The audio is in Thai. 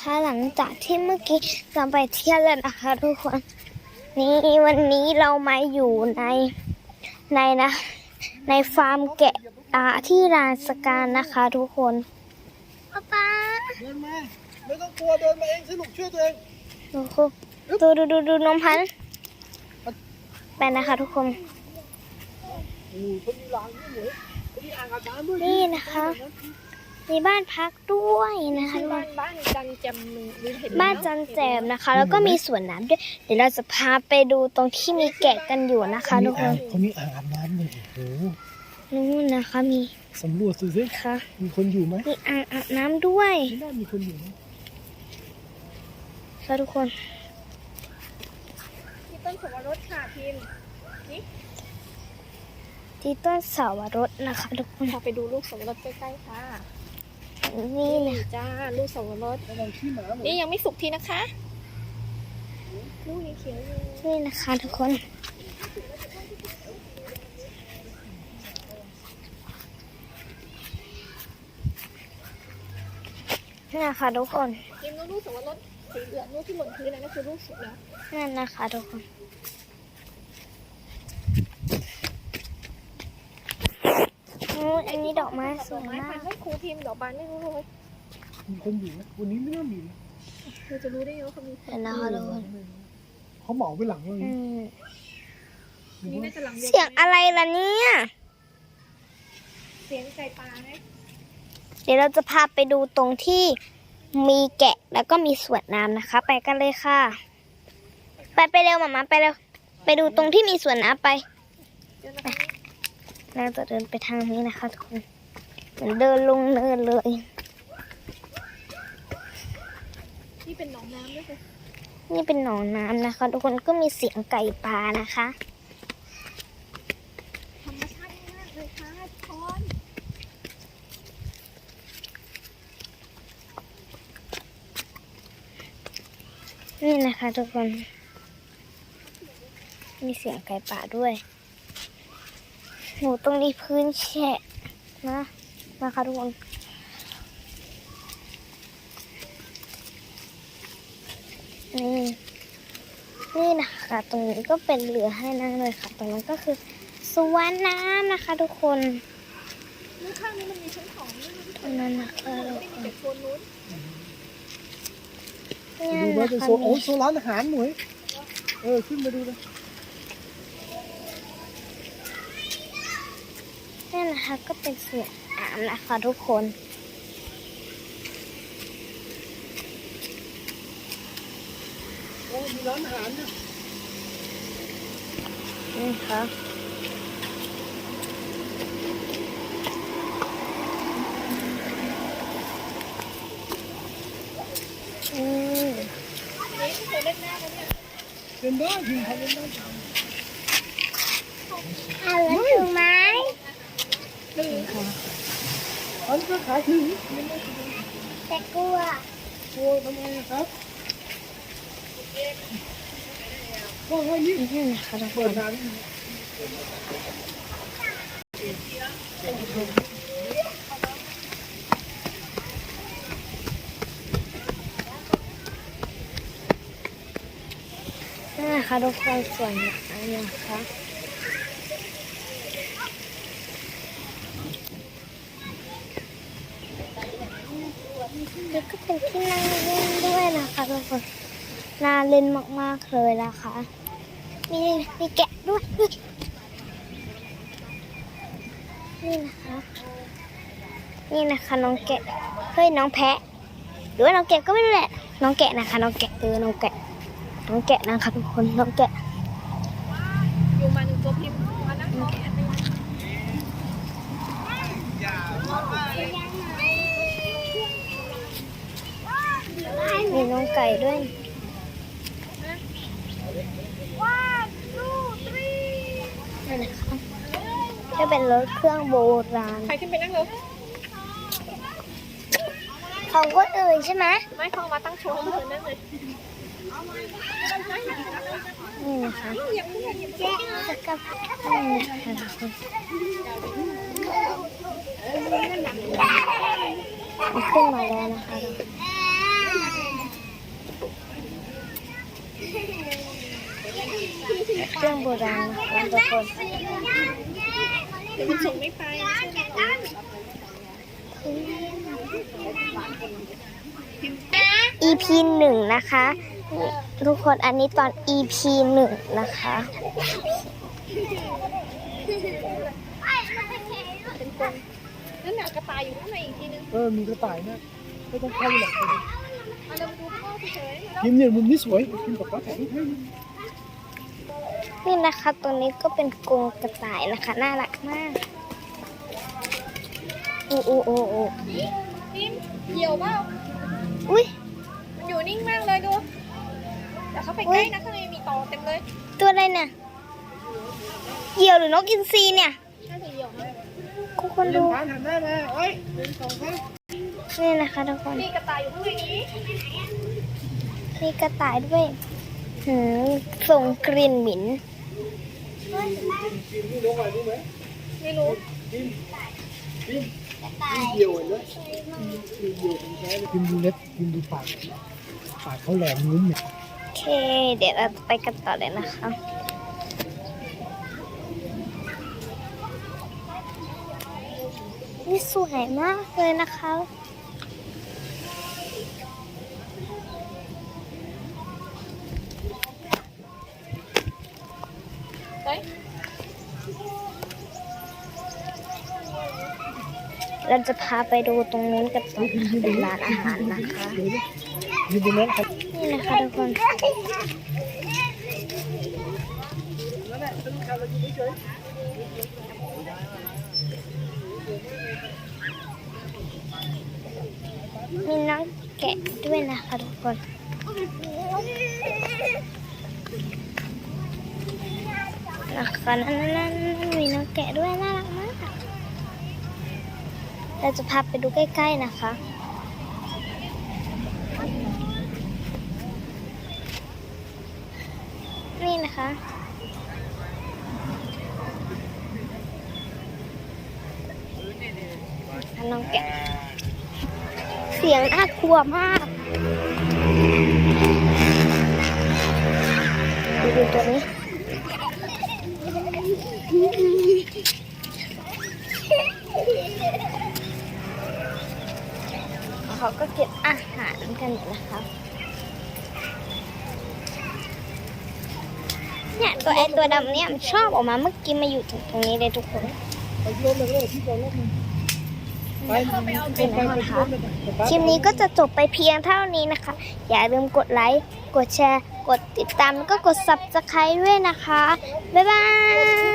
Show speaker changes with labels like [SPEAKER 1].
[SPEAKER 1] นะคะ หลังจากที่เมื่อกี้เราไปเที่ยวแล้วนะคะ ทุกคน นี่วันนี้เรามาอยู่ในในนะ ในฟาร์มแกะอ่าที่ลานสการนะคะ ทุกคนป๊าป๊า
[SPEAKER 2] เดินมาไม่ต้องกลัวเดินมาเองสนุกช่วยตัวเอง
[SPEAKER 1] ดูคุดูดูดูดูน้องพันธุ์ไปนะคะ ทุกคน
[SPEAKER 2] โอ้โหเขามีร้านด้วยเหรอเขามีอ่างอาบน้ำด้วย
[SPEAKER 1] นี่นะคะ มีบ้านพักด้วยนะคะทุกค
[SPEAKER 3] บ้านนบ้านจันแจมมือเห็น
[SPEAKER 1] บ้านจันแจมนะคะ แล้วก็มีสวนน้ำด้วย เดี๋ยวเราจะพาไปดูตรงที่มีแกะกันอยู่นะคะทุกคน
[SPEAKER 2] เขามีอ่างอาบน้ำด้วยโอ้โห
[SPEAKER 1] นู่นนะคะมี
[SPEAKER 2] สำรวจดูสิ
[SPEAKER 1] ค่ะ
[SPEAKER 2] มีคนอยู่ไหม
[SPEAKER 1] มีอ่างอาบน้ำด้วย
[SPEAKER 2] ไม่น่ามีคนอยู่นะ
[SPEAKER 1] ค่ะทุกคน
[SPEAKER 3] ที่ต้นสวรสค่ะพิมพ์
[SPEAKER 1] ที่ต้นเสาวรสนะคะทุกคน
[SPEAKER 3] พาไปดูลูกสวรสใกล้ๆค่ะ
[SPEAKER 1] นี่นะ
[SPEAKER 3] จ้าลูกสวรส
[SPEAKER 2] ระวังขี้หมาหมด
[SPEAKER 3] นี่ยังไม่สุกทีนะคะลูกยังเขียวอยู่
[SPEAKER 1] นี่นะคะทุกคนนี่นะคะทุกคน
[SPEAKER 3] พิมพ์ลูกสวรสสีเหลืองลูกที่หล่นพื้นนั่นก็คือลูกสุกแล้ว
[SPEAKER 1] นั่นนะคะทุกคนโอ้ยอั นนี้ดอกไม้ส
[SPEAKER 3] ด
[SPEAKER 1] ว
[SPEAKER 3] อยกไม้
[SPEAKER 1] มา
[SPEAKER 3] พัน
[SPEAKER 1] ก
[SPEAKER 3] ธุ์ให้ครูพิมพ์ดอกบานไม่รู้เลย
[SPEAKER 2] มีคนอยู่ไหมวันนี้ไม่น่ามีนะ
[SPEAKER 3] เราจะรู้ได้ยังว่าเขามีคน
[SPEAKER 1] เห็นนะคะทุกคน
[SPEAKER 2] เขาเหมาไปหลังเลย
[SPEAKER 1] อืม
[SPEAKER 3] นี่น่าจะหลังดีว
[SPEAKER 1] เสียงอะไรล่ะเนี่ย
[SPEAKER 3] เสียงไก่ปลาไหม
[SPEAKER 1] เดี๋ยวเราจะพาไปดูตรงที่มีแกะแล้วก็มีสวนน้ำนะคะ ไปกันเลยค่ะ ไปไปเร็วหมามาไปเร็วไปดูตรงที่มีสวนน้ำไป
[SPEAKER 3] เดี๋ยวนะคะ
[SPEAKER 1] เราจะเดินไปทางนี้นะคะทุกคนเหมือนเดินลงเนินเลย
[SPEAKER 3] นี่เป็นหนองน้ำด้วยค่ะ
[SPEAKER 1] นี่เป็นหนองน้ำนะคะ ทุกคนก็มีเสียงไก่ปลานะคะ
[SPEAKER 3] ธรรมชาติมากเลยค่ะทุกคน
[SPEAKER 1] นี่นะคะทุกคน มีเสียงไก่ป่าด้วย หนูต้องรีพื้นแฉะนะนะคะทุกคนนี่นี่นะคะตรงนี้ก็เป็นเรือให้นั่งเลยค่ะ ตรงนั้นก็คือสวนน้ำนะคะ ทุกคน
[SPEAKER 3] ข้างนี้มันมีชั้นของ
[SPEAKER 1] ตรงนั้นนะคะทุกค
[SPEAKER 3] มี
[SPEAKER 1] น
[SPEAKER 3] แต่โซนนู้น
[SPEAKER 1] นี่
[SPEAKER 2] ดูว่า
[SPEAKER 1] นะ
[SPEAKER 2] เป็นโซนโอ้โซนร้านอาหารหน่วยเออขึ้นมาดูเลย
[SPEAKER 1] นี่นะคะก็เป็นสวนน้ำนะคะทุกคน
[SPEAKER 2] โอ้มีร้านอาหารด้วย
[SPEAKER 1] นี่ค่ะอืม
[SPEAKER 3] นี่เคยเล่นหน้ากันเนี่ย
[SPEAKER 2] เป็นได้ยิงทำเป็นได้
[SPEAKER 1] เอาแล้วถูกไหม
[SPEAKER 2] อันก็ขายถึง
[SPEAKER 1] แต่กลัว
[SPEAKER 2] โอ้ทำไมครับก็ให้นี่
[SPEAKER 1] นี่นะคะทุกค
[SPEAKER 2] เปิด
[SPEAKER 1] น
[SPEAKER 2] ร้าน
[SPEAKER 1] นี่นะคะทุกคนสวนน้ำนะ คะนี่ก็เป็นที่นั่งเล่นด้วยนะคะทุกคนน่าเล่นมากๆเลยนะคะ มีมีแกะด้วย นี่นะคะ นี่นะคะน้องแกะ เฮ้ยน้องแพะ หรือว่าน้องแกะก็ไม่รู้แหละ น้องแกะนะคะ น้องแกะเออ น้องแกะ น้องแกะนะคะทุกคน น้องแกะ
[SPEAKER 3] อยู่มาหนึ่งตัวพิมพ์มานั่ง มองแอนเลย
[SPEAKER 1] มีน้องไก่ด้วย
[SPEAKER 3] ว้าวทูทรี
[SPEAKER 1] นี่นะคะจะเป็นรถเครื่องโบราณ
[SPEAKER 3] ใครขึ้นไปนั่งเลย
[SPEAKER 1] ของคนอื่นใช่ไหม
[SPEAKER 3] ไม่เข้ามาตั้งโชว์ให้เธอนั่งเลย
[SPEAKER 1] นี่นะคะ
[SPEAKER 3] อย่าเพิ่งอย่าเพิ่ง
[SPEAKER 1] แจ๊จะกับนี่นะคะทุกคนขึ้นมาแล้วนะคะ รื่องโบราณนะคะทุกคน
[SPEAKER 3] เดี๋ยวมันส่งไม่ไป
[SPEAKER 1] EP หนึ่งนะคะนี่ทุกคนอันนี้ตอน EP หนึ่งนะคะ
[SPEAKER 3] นั่นน่ะกระต่ายอยู่ข้างในอีกทีนึง
[SPEAKER 2] เออมีกระต่ายนะไม่ต้องเข้าหรอก
[SPEAKER 3] เอาเราดูพ่อเฉยๆ
[SPEAKER 2] พิมพ์เนี่ยมุมนี้สวยพิมพ์บอกว่าถ่ายรูปให้
[SPEAKER 1] นี่นะคะตรงนี้ก็เป็นกรงกระต่ายนะคะ น่ารักมากโอ้โอ้โอ้โอ้
[SPEAKER 3] พิมเหี่ยวเปล่า
[SPEAKER 1] อุ้ย
[SPEAKER 3] มันอยู่นิ่งมากเลยดูเดี๋ยวเขาไปใกล้นะข้างในมีตอเต็มเลย
[SPEAKER 1] ตัวอะไรเนี่ยเหยี่ยวหรือนกอินทรีเนี่ย
[SPEAKER 3] น่าจะเหี่ยวมาก
[SPEAKER 1] ทุกคน
[SPEAKER 2] เดิ
[SPEAKER 1] ดู
[SPEAKER 2] นผ่านหันหน้ามาเอ้ยหนึ่งสองสาม
[SPEAKER 1] นี่นะคะทุกคน
[SPEAKER 3] มีกระต่ายอยู่ข้างในนี้
[SPEAKER 1] มีกระต่ายด้วยหืมส่งกลิ่นหมิ่น
[SPEAKER 2] พิมพ์นี่ลงอะไรรู้ไหม
[SPEAKER 3] ไม่รู้
[SPEAKER 2] พิมพ์พิมจิมเดียวเห็นไหมพิมเดียวของแท้จิมดูเล็บพิมดูปากปากเขาแหลมงุ้มเนี่ย
[SPEAKER 1] โอเค เดี๋ยวเราไปกันต่อเลยนะคะนี่สวยมากเลยนะคะ
[SPEAKER 3] เรา
[SPEAKER 1] จะพาไปดูตรงนู้นกันต่อนะคะเป็นร้านอาหารนะคะ
[SPEAKER 2] นี่นะ
[SPEAKER 1] คะทุกคน
[SPEAKER 2] นั่นแหละเป็นการเราอยู่เฉย
[SPEAKER 1] มีน้องแกะด้วยนะคะทุกคนนะคะนั่นนั่นนั่นมีน้องแกะด้วยน่ารักมาก เราจะพาไปดูใกล้ ๆนะคะ นี่นะคะน้องแกะเสียงน่ากลัวมากดูดูตัวนี้ เขาก็เก็บอาหาร กันนะคะเนี่ยตัวไอตัวดำเนี่ยมันชอบออกมาเมื่อกี้มาอยู่ตรงตรงนี้เลยทุกคน
[SPEAKER 2] ไปที่รถเลยก็ได้ที่จอดรถมันไปไปไปไปที่รถเลย
[SPEAKER 1] คลิปนี้ก็จะจบไปเพียงเท่านี้นะคะ อย่าลืมกดไลค์กดแชร์ กดติดตามแล้วก็กด subscribe ด้วยนะคะ บ๊ายบาย